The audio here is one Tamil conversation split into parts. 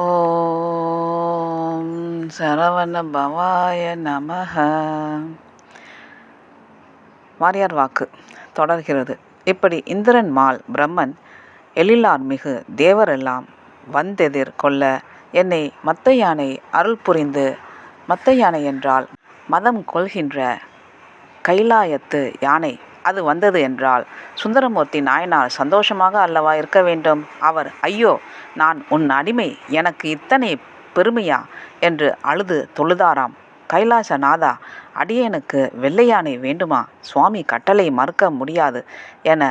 ஓம் சரவண பவாய நமக வாரியார் வாக்கு தொடர்கிறது. இப்படி இந்திரன் மால் பிரம்மன் எழிலார் மிகு தேவரெல்லாம் வந்தெதிர் கொள்ள என்னை மத்த யானை அருள் புரிந்து மத்த யானை என்றால் மதம் கொள்கின்ற கைலாயத்து யானை அது வந்தது என்றால் சுந்தரமூர்த்தி நாயனார் சந்தோஷமாக அல்லவா இருக்க வேண்டும்? அவர் ஐயோ நான் உன் அடிமை. எனக்கு இத்தனை பெருமையா? என்று அழுது தொழுதாராம். கைலாசநாதா அடியேனுக்கு வெள்ளையானை வேண்டுமா? சுவாமி கட்டளை மறுக்க முடியாது என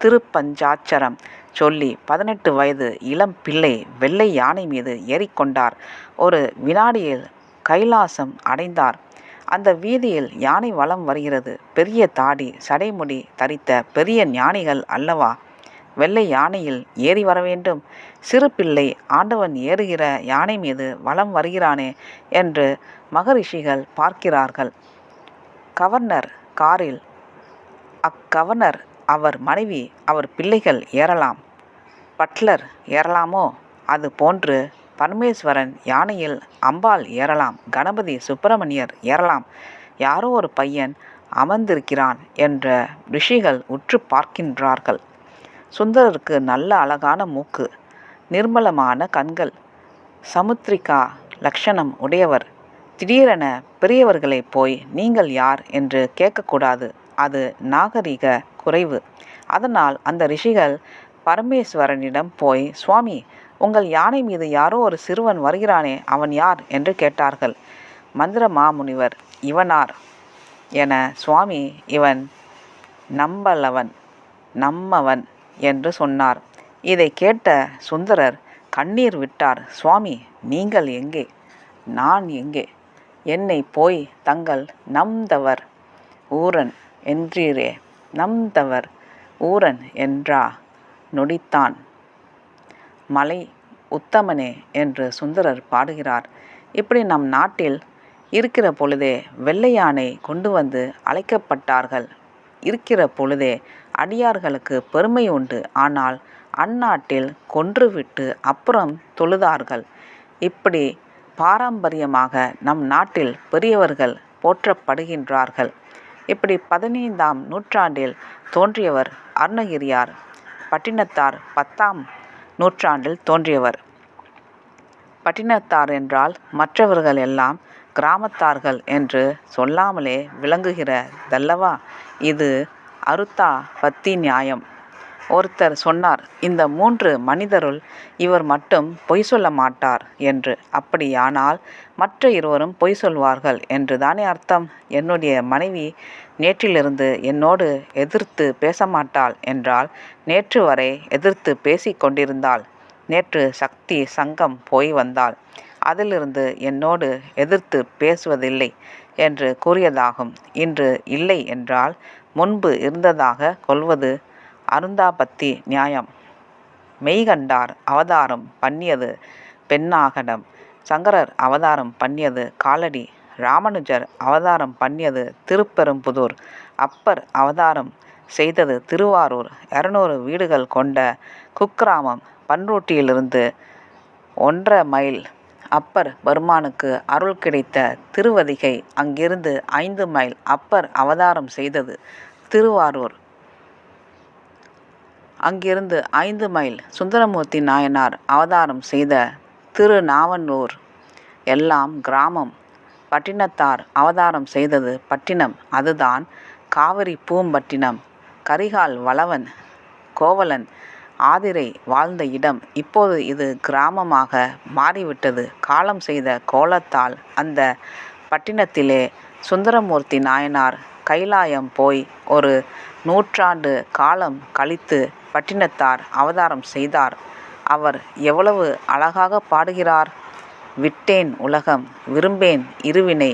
திருப்பஞ்சாட்சரம் சொல்லி பதினெட்டு வயது இளம் பிள்ளை வெள்ளை யானை மீது ஏறிக்கொண்டார். ஒரு வினாடியில் கைலாசம் அடைந்தார். அந்த வீதியில் யானை வலம் வருகிறது. பெரிய தாடி சடைமுடி தரித்த பெரிய ஞானிகள் அல்லவா? வெள்ளை யானையில் ஏறி வர வேண்டும். சிறு பிள்ளை ஆண்டவன் ஏறுகிற யானை மீது வலம் வருகிறானே என்று மகரிஷிகள் பார்க்கிறார்கள். கவர்னர் காரில் அக்கவர்னர் அவர் மனைவி அவர் பிள்ளைகள் ஏறலாம். பட்லர் ஏறலாமோ? அது போன்று பரமேஸ்வரன் யானையில் அம்பாள் ஏறலாம். கணபதி சுப்பிரமணியர் ஏறலாம். யாரோ ஒரு பையன் அமர்ந்திருக்கிறான் என்ற ரிஷிகள் உற்று பார்க்கின்றார்கள். சுந்தரருக்கு நல்ல அழகான மூக்கு நிர்மலமான கண்கள் சமுத்திரிகா லக்ஷணம் உடையவர். திடீரென பெரியவர்களை போய் நீங்கள் யார் என்று கேட்கக்கூடாது. அது நாகரிக குறைவு. அதனால் அந்த ரிஷிகள் பரமேஸ்வரனிடம் போய் சுவாமி உங்கள் யானை மீது யாரோ ஒரு சிறுவன் வருகிறானே அவன் யார்? என்று கேட்டார்கள். மந்திர மாமுனிவர் இவனார். என சுவாமி இவன் நம்பலவன் நம்மவன் என்று சொன்னார். இதை கேட்ட சுந்தரர் கண்ணீர் விட்டார். சுவாமி நீங்கள் எங்கே? நான் எங்கே? என்னை போய் தங்கள் நம்தவர் ஊரன் என்றீரே நம்தவர் ஊரன் என்றா? நொடித்தான். மலை உத்தமனே என்று சுந்தரர் பாடுகிறார். இப்படி நம் நாட்டில் இருக்கிற பொழுதே வெள்ளையானை கொண்டு வந்து அழைக்கப்பட்டார்கள். இருக்கிற பொழுதே அடியார்களுக்கு பெருமை உண்டு. ஆனால் அந்நாட்டில் கொன்றுவிட்டு அப்புறம் தொழுதார்கள். இப்படி பாரம்பரியமாக நம் நாட்டில் பெரியவர்கள் போற்றப்படுகின்றார்கள். இப்படி பதினைந்தாம் நூற்றாண்டில் தோன்றியவர் அருணகிரியார். பட்டினத்தார் பத்தாம் நூற்றாண்டில் தோன்றியவர். பட்டினத்தார் என்றால் மற்றவர்கள் எல்லாம் கிராமத்தார்கள் என்று சொல்லாமலே விளங்குகிறதல்லவா இது அருத்தா பத்தி நியாயம். ஒருத்தர் சொன்னார் இந்த மூன்று மனிதருள் இவர் மட்டும் பொய் சொல்ல மாட்டார் என்று. அப்படியானால் மற்ற இருவரும் பொய் சொல்வார்கள் என்று. தானே அர்த்தம்? என்னுடைய மனைவி நேற்றிலிருந்து என்னோடு எதிர்த்து பேச மாட்டாள் என்றால் நேற்று வரை எதிர்த்து பேசி கொண்டிருந்தாள். நேற்று சக்தி சங்கம் போய் வந்தாள். அதிலிருந்து என்னோடு எதிர்த்து பேசுவதில்லை என்று கூறியதாகும். இன்று இல்லை என்றால் முன்பு இருந்ததாக கொள்வது அருந்தாபத்தி நியாயம். மெய்கண்டார் அவதாரம் பண்ணியது பெண்ணாகடம். சங்கரர் அவதாரம் பண்ணியது காலடி. ராமனுஜர் அவதாரம் பண்ணியது திருப்பெரும்புதூர். அப்பர் அவதாரம் செய்தது திருவாரூர். இரநூறு வீடுகள் கொண்ட குக்கிராமம் பன்ருட்டியிலிருந்து ஒன்றரை மைல். அப்பர் பெருமானுக்கு அருள் கிடைத்த திருவதிகை அங்கிருந்து ஐந்து மைல். அப்பர் அவதாரம் செய்தது திருவாரூர். அங்கிருந்து ஐந்து மைல் சுந்தரமூர்த்தி நாயனார் அவதாரம் செய்த திருநாவனூர். எல்லாம் கிராமம். பட்டினத்தார் அவதாரம் செய்தது பட்டினம். அதுதான் காவிரி பூம்பட்டினம். கரிகால் வளவன் கோவலன் ஆதிரை வாழ்ந்த இடம். இப்போது இது கிராமமாக மாறிவிட்டது. காலம் செய்த கோலத்தால் அந்த பட்டினத்திலே சுந்தரமூர்த்தி நாயனார் கைலாயம் போய் ஒரு நூற்றாண்டு காலம் கழித்து பட்டினத்தார் அவதாரம் செய்தார். அவர் எவ்வளவு அழகாக பாடுகிறார். விட்டேன் உலகம் விரும்பேன் இருவினை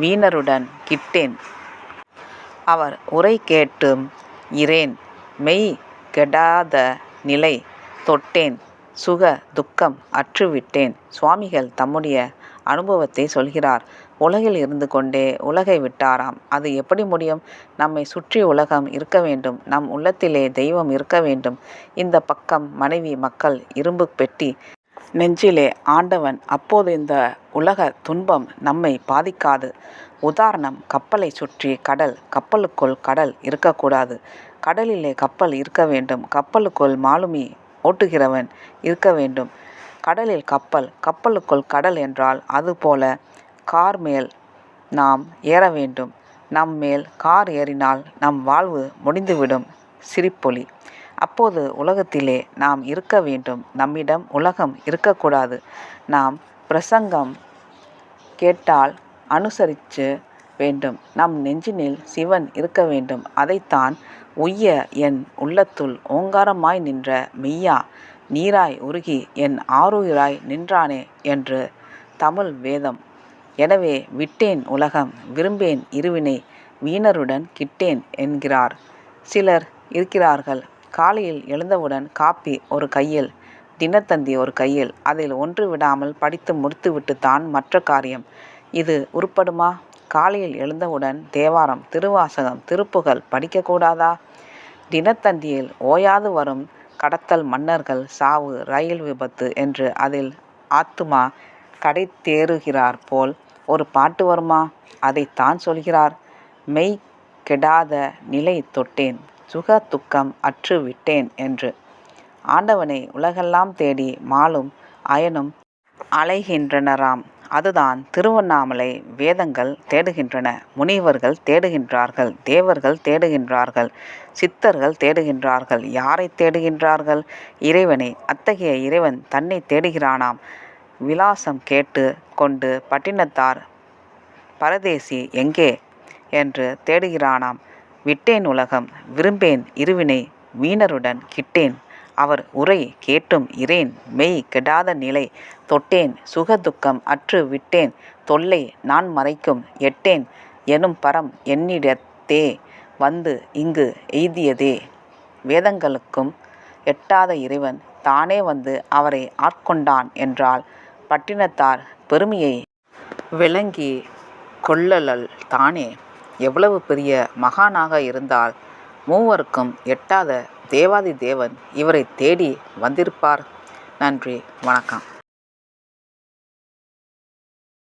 வீணருடன் கிட்டேன். அவர் உரை கேட்டும் இரேன் மெய் கெடாத நிலை தொட்டேன் சுக துக்கம் அற்றுவிட்டேன். சுவாமிகள் தம்முடைய அனுபவத்தை சொல்கிறார். உலகில் இருந்து கொண்டே உலகை விட்டாராம். அது எப்படி முடியும்? நம்மை சுற்றி உலகம் இருக்க வேண்டும். நம் உள்ளத்திலே தெய்வம் இருக்க வேண்டும். இந்த பக்கம் மனைவி மக்கள் இரும்பு பெட்டி. நெஞ்சிலே ஆண்டவன் அப்போது இந்த உலக துன்பம் நம்மை பாதிக்காது. உதாரணம் கப்பலை சுற்றி கடல் கப்பலுக்குள் கடல் இருக்கக்கூடாது. கடலிலே கப்பல் இருக்க வேண்டும். கப்பலுக்குள் மாலுமி ஓட்டுகிறவன் இருக்க வேண்டும். கடலில் கப்பல் கப்பலுக்குள் கடல் என்றால் அதுபோல கார் மேல் நாம் ஏற வேண்டும். நம் மேல் கார் ஏறினால் நம் வாழ்வு முடிந்துவிடும். சிரிப்பொலி. அப்போது உலகத்திலே நாம் இருக்க வேண்டும். நம்மிடம் உலகம் இருக்கக்கூடாது. நாம் பிரசங்கம் கேட்டால் அனுசரித்து வேண்டும். நம் நெஞ்சினில் சிவன் இருக்க வேண்டும். அதைத்தான் உய்ய என் உள்ளத்துள் ஓங்காரமாய் நின்ற மெய்யா நீராய் உருகி என் ஆருயிராய் நின்றானே என்று தமிழ் வேதம். எனவே விட்டேன் உலகம் விரும்பேன் இருவினை வீணருடன் கிட்டேன் என்கிறார். சிலர் இருக்கிறார்கள் காலையில் எழுந்தவுடன் காப்பி ஒரு கையில் தினத்தந்தி ஒரு கையில் அதில் ஒன்று விடாமல் படித்து முடித்துவிட்டு தான் மற்ற காரியம். இது உருப்படுமா? காலையில் எழுந்தவுடன் தேவாரம் திருவாசகம் திருப்புகழ் படிக்கக்கூடாதா? தினத்தந்தியில் ஓயாது வரும் கடத்தல் மன்னர்கள் சாவு ரயில் விபத்து என்று அதில் ஆத்துமா கடை தேறுகிறார் போல் ஒரு பாட்டு வருமா? அதைத்தான் சொல்கிறார். மெய் கெடாத நிலை தொட்டேன் சுக துக்கம் அற்று விட்டேன் என்று. ஆண்டவனை உலகெல்லாம் தேடி மாலும் அயனும் அலைகின்றனராம். அதுதான் திருவண்ணாமலை வேதங்கள் தேடுகின்றன. முனிவர்கள் தேடுகின்றார்கள் தேவர்கள் தேடுகின்றார்கள் சித்தர்கள் தேடுகின்றார்கள் யாரை தேடுகின்றார்கள்? இறைவனை அத்தகைய இறைவன் தன்னை தேடுகிறானாம். விலாசம் கேட்டு கொண்டு பட்டினத்தார் பரதேசி எங்கே என்று தேடுகிறானாம். விட்டேன் உலகம் விரும்பேன் இருவினை வீணருடன் கிட்டேன். அவர் உரை கேட்டும் இரேன் மெய் கெடாத நிலை தொட்டேன் சுகதுக்கம் அற்று விட்டேன் தொல்லை நான் மறைக்கும் எட்டேன் எனும் பரம் என்னிடத்தே வந்து இங்கு எய்தியதே. வேதங்களுக்கும் எட்டாத இறைவன் தானே வந்து அவரை ஆட்கொண்டான் என்றால் பட்டினத்தார் பெருமையை விளங்கி கொள்ளலல் தானே. எவ்வளவு பெரிய மகானாக இருந்தால் மூவருக்கும் எட்டாத தேவாதி தேவன் இவரை தேடி வந்திருப்பார். நன்றி வணக்கம்.